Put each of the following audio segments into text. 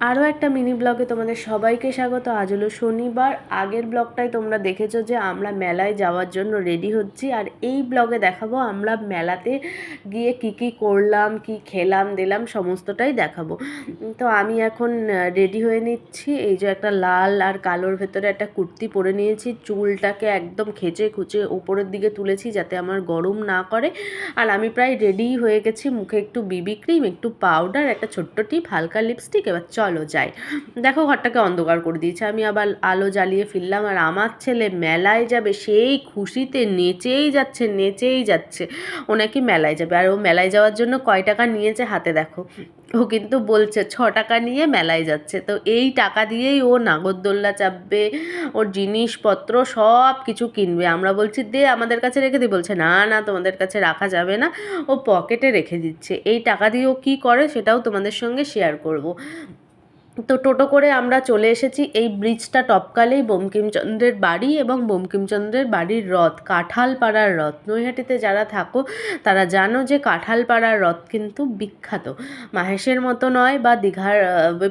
আরও একটা মিনি ব্লগে তোমাদের সবাইকে স্বাগত। আজ হলো শনিবার, আগের ব্লগটাই তোমরা দেখেছ যে আমরা মেলায় যাওয়ার জন্য রেডি হচ্ছি। আর এই ব্লগে দেখাবো আমরা মেলাতে গিয়ে কি কি করলাম, কি খেলাম, দিলাম, সমস্তটাই দেখাবো। তো আমি এখন রেডি হয়ে নিচ্ছি। এই যে একটা লাল আর কালোর ভেতরে একটা কুর্তি পরে নিয়েছি। চুলটাকে একদম খেচে খুচে ওপরের দিকে তুলেছি যাতে আমার গরম না করে। আর আমি প্রায় রেডি হয়ে গেছি। মুখে একটু বিবি ক্রিম একটু পাউডার একটা ছোট্ট টিপ, হালকা লিপস্টিক এবার চলো। যাই দেখো ঘরটাকে অন্ধকার করে দিয়েছে। আমি আবার আলো জ্বালিয়ে ফিরলাম আর আমার ছেলে মেলায় যাবে, সেই খুশিতে নেচেই যাচ্ছে নেচেই যাচ্ছে। ও নাকি মেলায় যাবে। আর ও মেলায় যাওয়ার জন্য কয় টাকা নিয়েছে হাতে দেখো। ও কিন্তু বলছে, ছ টাকা নিয়ে মেলায় যাচ্ছে। তো এই টাকা দিয়েই ও নাগরদোল্লা চাপবে, ওর জিনিসপত্র সব কিছু কিনবে। আমরা বলছি, দে আমাদের কাছে রেখে দিই বলছে, না না, তোমাদের কাছে রাখা যাবে না। ও পকেটে রেখে দিচ্ছে। এই টাকা দিয়ে ও কী করে সেটাও তোমাদের সঙ্গে শেয়ার করব। তো টোটো করে আমরা চলে এসেছি এই ব্রিজটা টপকালেই বঙ্কিমচন্দ্রের বাড়ি এবং বঙ্কিমচন্দ্রের বাড়ির রথ, কাঁঠালপাড়ার রথ। নৈহাটিতে যারা থাকো, তারা জানো যে কাঁঠালপাড়ার রথ কিন্তু বিখ্যাত। মাহেশের মতো নয় বা দীঘার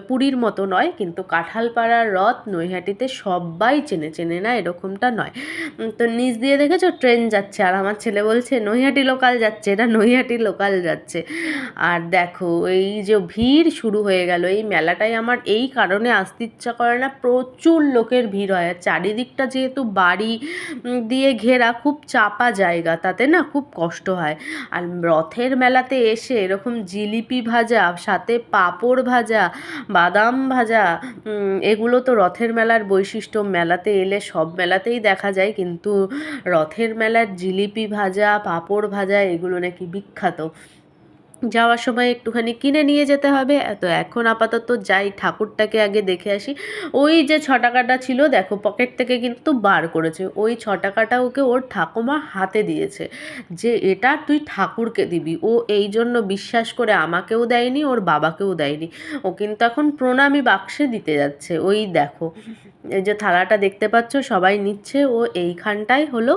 পুরীর মতো নয়, কিন্তু কাঁঠালপাড়ার রথ নৈহাটিতে সবাই চেনে চেনে না এরকমটা নয়। তো নিচ দিয়ে দেখেছ? ট্রেন যাচ্ছে। আর আমার ছেলে বলছে, নৈহাটি লোকাল যাচ্ছে। এটা নৈহাটি লোকাল যাচ্ছে। আর দেখো, এই যে ভিড় শুরু হয়ে গেল। এই মেলাটাই আমার এই কারণে আসতে ইচ্ছা করে না। প্রচুর লোকের ভিড় হয়। আর চারিদিকটা যেহেতু বাড়ি দিয়ে ঘেরা, খুব চাপা জায়গা, তাতে না খুব কষ্ট হয়। আর রথের মেলাতে এসে এরকম জিলিপি ভাজা, সাথে পাঁপড় ভাজা, বাদাম ভাজা এগুলো তো রথের মেলার বৈশিষ্ট্য। মেলাতে এলে সব মেলাতেই দেখা যায়, কিন্তু রথের মেলার জিলিপি ভাজা, পাঁপড় ভাজা, এগুলো নাকি বিখ্যাত। যাওয়ার সময় একটুখানি কিনে নিয়ে যেতে হবে। তো এখন আপাতত যাই, ঠাকুরটাকে আগে দেখে আসি। ওই যে ছ টাকাটা ছিল, দেখো, পকেট থেকে কিন্তু বার করেছে। ওই ছ টাকাটা ওকে ওর ঠাকুমা হাতে দিয়েছে। যে এটা তুই ঠাকুরকে দিবি। ও এই জন্য বিশ্বাস করে আমাকেও দেয়নি, ওর বাবাকেও দেয়নি। ও কিন্তু এখন প্রণামী বাক্সে দিতে যাচ্ছে। ওই দেখো। এই যে থালাটা দেখতে পাচ্ছ, সবাই নিচ্ছে। ও এইখানটাই হলো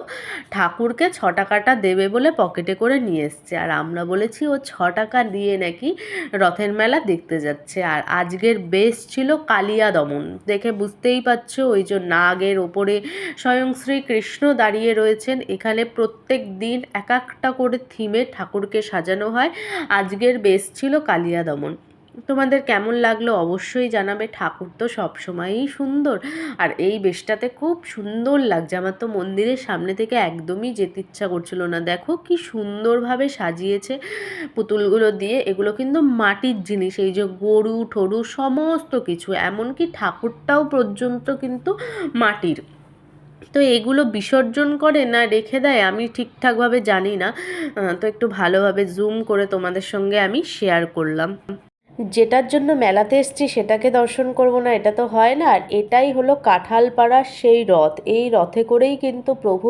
ঠাকুরকে ছ টাকাটা দেবে বলে পকেটে করে নিয়ে এসছে। আর আমরা বলেছি, ও ছ টাকা দিয়ে নাকি রথের মেলা দেখতে যাচ্ছে। আর আজকের বেশ ছিল কালিয়া দমন। দেখে বুঝতেই পারছ ওই যে নাগের ওপরে স্বয়ং শ্রীকৃষ্ণ দাঁড়িয়ে রয়েছেন। এখানে প্রত্যেক দিন এক একটা করে থিমে ঠাকুরকে সাজানো হয়। আজকের বেশ ছিল কালিয়া দমন। তোমাদের কেমন লাগল অবশ্যই জানাবে। ঠাকুর তো সবসময়ই সুন্দর। আর এই বেশটাতে খুব সুন্দর লাগছে। আমার তো মন্দিরের সামনে থেকে একদমই যেতে ইচ্ছা করছিল না। দেখো কি সুন্দরভাবে সাজিয়েছে পুতুলগুলো দিয়ে। এগুলো কিন্তু মাটির জিনিস। এই যে গরু, ঠরু, সমস্ত কিছু। এমনকি ঠাকুরটাও পর্যন্ত কিন্তু মাটির। তো এগুলো বিসর্জন করে না রেখে দেয় আমি ঠিকঠাকভাবে জানি না। তো একটু ভালোভাবে জুম করে তোমাদের সঙ্গে আমি শেয়ার করলাম। যেটার জন্য মেলাতে এসছি সেটাকে দর্শন করব না, এটা তো হয় না। আর এটাই হলো কাঁঠালপাড়ার সেই রথ। এই রথে করেই কিন্তু প্রভু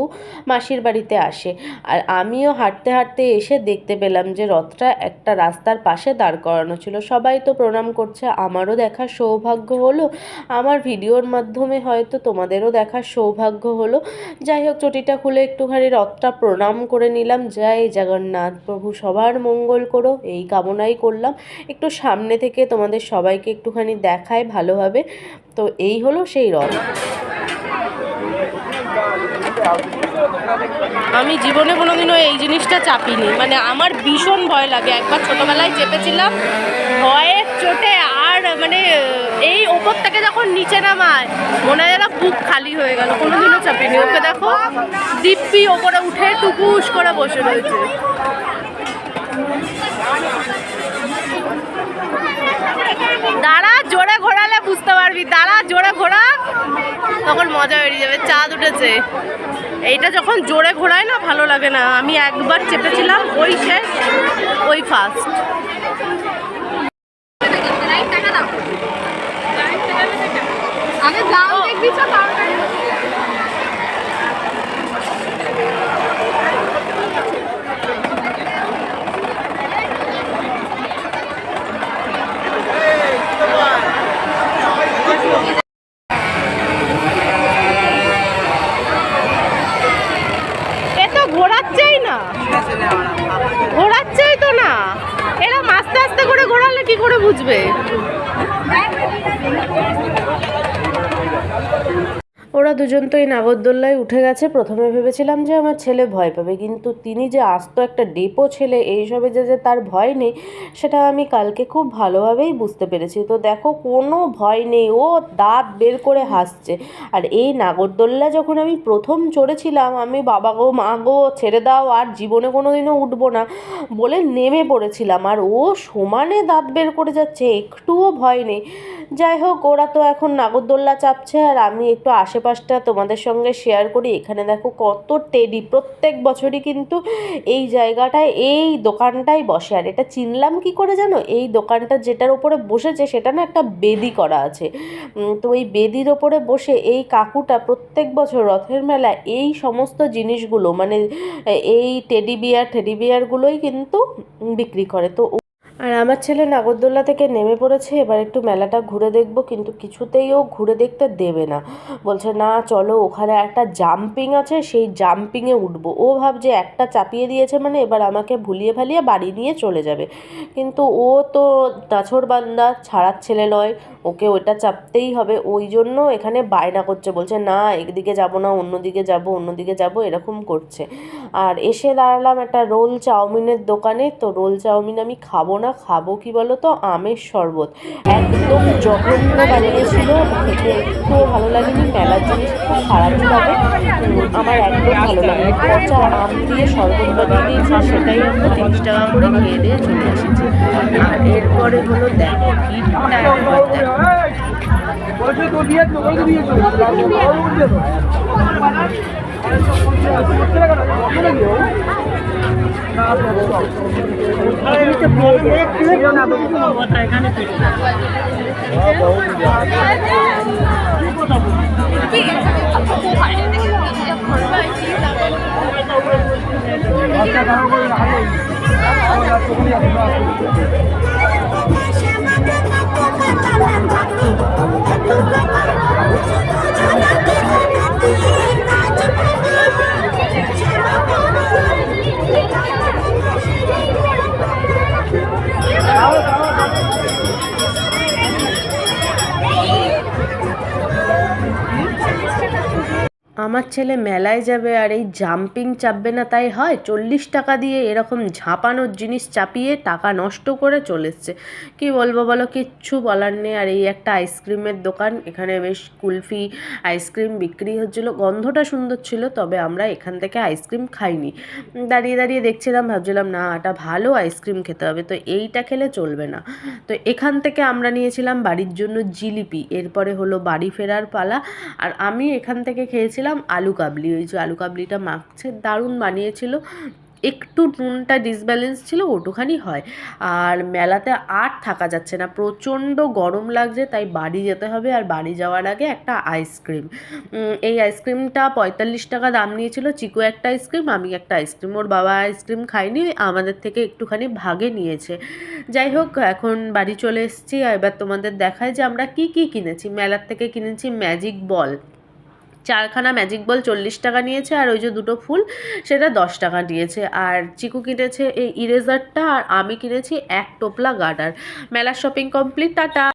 মাসির বাড়িতে আসে। আর আমিও হাঁটতে হাঁটতে এসে দেখতে পেলাম যে রথটা একটা রাস্তার পাশে দাঁড় করানো ছিল। সবাই তো প্রণাম করছে, আমারও দেখার সৌভাগ্য হলো। আমার ভিডিওর মাধ্যমে হয়তো তোমাদেরও দেখার সৌভাগ্য হলো। যাই হোক, চটিটা খুলে একটুখানি রথটা প্রণাম করে নিলাম। জয় জগন্নাথ প্রভু, সবার মঙ্গল করো। এই কামনাই করলাম। একটু সামনে থেকে তোমাদের সবাইকে একটুখানি দেখায় ভালোভাবে। তো এই হলো সেই রথ। আমি জীবনে কোনোদিনও এই জিনিসটা চাপিনি। মানে আমার ভীষণ ভয় লাগে। একবার ছোটবেলায় চেপেছিলাম ভয়ের চোটে আর মানে এই ওপর থেকে যখন নিচে নামায়, মনে হয় বুক খালি হয়ে গেল। কোনোদিনও চাপিনি। ওকে দেখো, দিব্যি ওপরে উঠে টুকুস করে বসে রয়েছে। দাঁড়া, জোরে ঘোরালে বুঝতে পারবি। দাঁড়া, জোরে ঘোরা। তখন মজা বেরিয়ে যাবে, চাঁদ উঠেছে। এইটা যখন জোরে ঘোরায় না, ভালো লাগে না। আমি একবার চেপেছিলাম, ওই শেষ, ওই ফার্স্ট কি করে বুঝবে? ওরা দুজন তো এই নাগরদোল্লায় উঠে গেছে। প্রথমে ভেবেছিলাম যে আমার ছেলে ভয় পাবে, কিন্তু তিনি যে আস্ত একটা ডেপো ছেলে, এইসবে যে যে তার ভয় নেই, সেটা আমি কালকে খুব ভালোভাবেই বুঝতে পেরেছি। তো দেখো, কোনো ভয় নেই, ও দাঁত বের করে হাসছে। আর এই নাগরদোল্লা যখন আমি প্রথম চড়েছিলাম, আমি বাবা গো, মা গো, ছেড়ে দাও, আর জীবনে কোনো দিনও উঠবো না বলে নেমে পড়েছিলাম। আর ও সমানে দাঁত বের করে যাচ্ছে, একটুও ভয় নেই। যাই হোক, ওরা তো এখন নাগরদোল্লা চাপছে আর আমি একটু আশেপাশটা তোমাদের সঙ্গে শেয়ার করি। এখানে দেখো কত টেডি প্রত্যেক বছরই কিন্তু এই জায়গাটায়, এই দোকানটাই বসে। আর এটা চিনলাম কি করে জানো? এই দোকানটা যেটার ওপরে বসেছে, সেটা না একটা বেদি করা আছে। তো এই বেদির ওপরে বসে এই কাকুটা প্রত্যেক বছর রথের মেলা এই সমস্ত জিনিসগুলো মানে এই টেডি বিয়ার টেডি বিয়ারগুলোই কিন্তু বিক্রি করে। তো আর আমার ছেলে নাগরদোল্লা থেকে নেমে পড়েছে, এবার একটু মেলাটা ঘুরে দেখব, কিন্তু কিছুতেই ও ঘুরে দেখতে দেবে না। বলছে, না, চলো, ওখানে একটা জাম্পিং আছে, সেই জাম্পিংয়ে উঠবো। ও ভাবছে, একটা চাপিয়ে দিয়েছে মানে এবার আমাকে ভুলিয়ে ভালিয়ে বাড়ি নিয়ে চলে যাবে। কিন্তু ও তো নাছর বান্দা, ছাড়ার ছেলে নয়, ওকে ওটা চাপতেই হবে, ওই জন্য এখানে বায়না করছে। বলছে, না, একদিকে যাব না, অন্যদিকে যাব অন্যদিকে যাব, এরকম করছে। আর এসে দাঁড়ালাম একটা রোল চাউমিনের দোকানে, তো রোল চাউমিন আমি খাব না খাব কি বলো তো আমের শরবত। একদম জঘন্য বানিয়েছিল, খেতে একটুও ভালো লাগেনি, মেলার জিনিস খুব খারাপ লাগে। আমার একদম ভালো লাগে পচা আম দিয়ে শরবত বানিয়ে দিয়েছে, সেটাই আমরা তিরিশ টাকা করে খেয়ে দিয়ে চলে এসেছি। এরপরে হলো দেখো একবার দেখো। দিয়েছ আমার ছেলে মেলায় যাবে আর এই জাম্পিং চাপবে না, তাই হয় চল্লিশ টাকা দিয়ে এরকম ঝাঁপানোর জিনিস চাপিয়ে টাকা নষ্ট করে চলে এসছে। কী বলব বলো, কিচ্ছু বলার নেই। আর এই একটা আইসক্রিমের দোকান, এখানে বেশ কুলফি আইসক্রিম বিক্রি হচ্ছিল। গন্ধটা সুন্দর ছিল, তবে আমরা এখান থেকে আইসক্রিম খাইনি। দাঁড়িয়ে দাঁড়িয়ে দেখছিলাম, ভাবছিলাম, না, এটা ভালো আইসক্রিম খেতে হবে। তো এইটা খেলে চলবে না। তো এখান থেকে আমরা নিয়েছিলাম বাড়ির জন্য জিলিপি, এরপরে হলো বাড়ি ফেরার পালা। আর আমি এখান থেকে খেয়েছিলাম আলু কাবলি। ওই যে আলু কাবলিটা মাখছে, দারুণ বানিয়েছিল। একটু নুনটা ডিসব্যালেন্স ছিল, ওটুখানি হয়। আর মেলাতে আর থাকা যাচ্ছে না, প্রচণ্ড গরম লাগছে, তাই বাড়ি যেতে হবে। আর বাড়ি যাওয়ার আগে একটা আইসক্রিম এই আইসক্রিমটা পঁয়তাল্লিশ টাকা দাম নিয়েছিল, চিকু একটা আইসক্রিম আমি একটা আইসক্রিম ওর বাবা আইসক্রিম খাইনি আমাদের থেকে একটুখানি ভাগে নিয়েছে। যাই হোক, এখন বাড়ি চলে এসেছি এবার তোমাদের দেখায় যে আমরা কি কি কিনেছি। মেলার থেকে কিনেছি ম্যাজিক বল চারখানা ম্যাজিক বল চল্লিশ টাকা নিয়েছে আর ওই যে দুটো ফুল সেটা দশ টাকা নিয়েছে আর চিকু কিনেছে এই ইরেজারটা আর আমি কিনেছি এক টোপলা গার্ডার মেলার শপিং কমপ্লিট টাটা।